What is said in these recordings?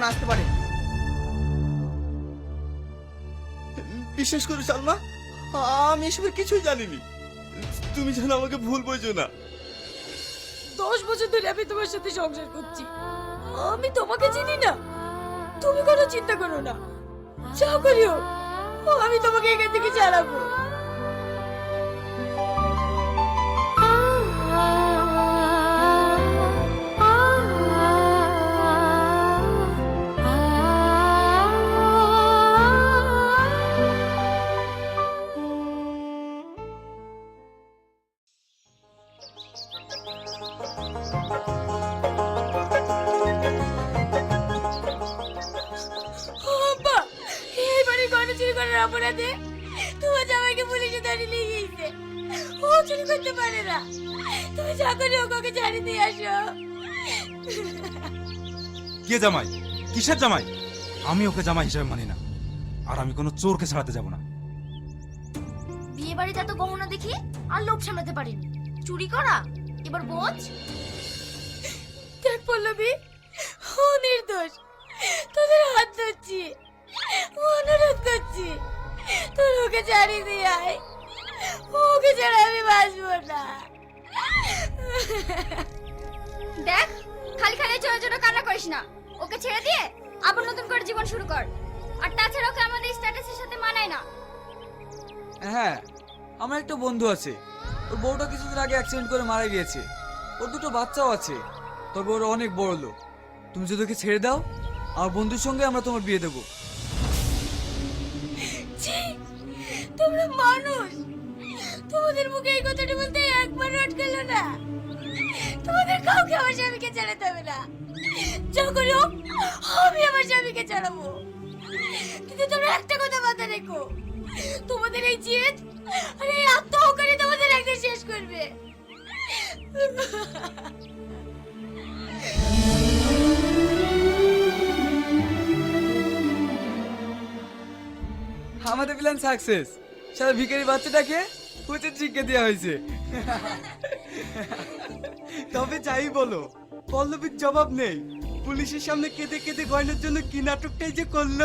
এখন আসতে পারে? বিশ্বাস করো সালমা আমি এসবের কিছুই জানিনি। তুমি যেন আমাকে ভুল বোঝো না। দশ বছর ধরে আমি তোমার সাথে সংসার করছি। আমি তোমাকে চিনি না। তুমি কোনো চিন্তা করো না। যা করিও আমি তোমাকে এখান থেকে ছাড়াবো এই চুরি করার অপরাধে তোমার জামাইকে পুলিশে ধরে নিয়ে গিয়েছে। ও চুরি করতে পারে না। তুমি যা করে ওকে ওকে ছাড়িয়ে দিয়ে আসো। কে জামাই? কিসের জামাই? আমি ওকে জামাই হিসেবে মানি না। আর আমি কোনো চোরকে ছাড়াতে যাব না। বিয়ে বাড়িতে এত গহনা দেখি আর লোভ সামলাতে পারিনি। চুরি করা? এবার বোঝ। দেখ পল্লবী ওকে ছাড়িয়ে দিয়ে আয়। ওকে ছাড়া আমি বাঁচবো না। দেখ খালি খালি ছোট ছোট কান্না করিস না। ওকে ছেড়ে দিয়ে আবার নতুন করে জীবন শুরু কর। আর তাছাড়া ওকে আমাদের স্ট্যাটাসের সাথে মানায় না। হ্যাঁ আমার একটা বন্ধু আছে। ওর বউটা কিছুদিন আগে অ্যাক্সিডেন্ট করে মারা গিয়েছে। ওর দুটো বাচ্চাও আছে। তবে ওরা অনেক বড় লোক তুমি যদি ওকে ছেড়ে দাও আমার বন্ধুর সঙ্গে আমরা তোমার বিয়ে দেবো। তোমরা মানুষ। তোমাদের মুখে এই কথাটা বলতে একবার আটকাল না। তোমাদের কাউকে আমার স্বামীকে চালাতে হবে না। যখন হোক, আমি আমার স্বামীকে চালাবো কিন্তু তোমরা একটা কথা মাথায় রেখো। তোমাদের এই জেদ আর এই আত্মহকারী আমাদের প্ল্যান সাকসেস সারা ভিখারি বাচ্চাটাকে উচিত শিক্ষা দেওয়া হয়েছে। তবে যাই বলো, পল্লবীর জবাব নেই। পুলিশের সামনে কেঁদে কেঁদে গয়নার জন্য কি নাটকটাই যে করল?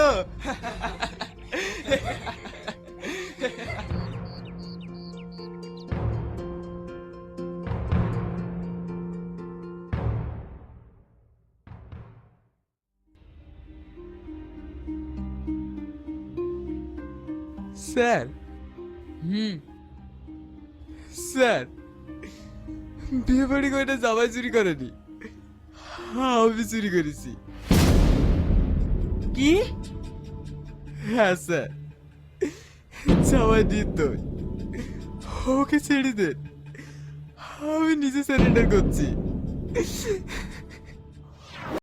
স্যার। হুম। স্যার বিয়ে বাড়ি গয়না জামাই চুরি করেনি? আমি চুরি করেছি। কি? হ্যাঁ স্যার। জামাই নির্দোষ ওকে ছেড়ে দেন। আমি নিজে সারেন্ডার করছি।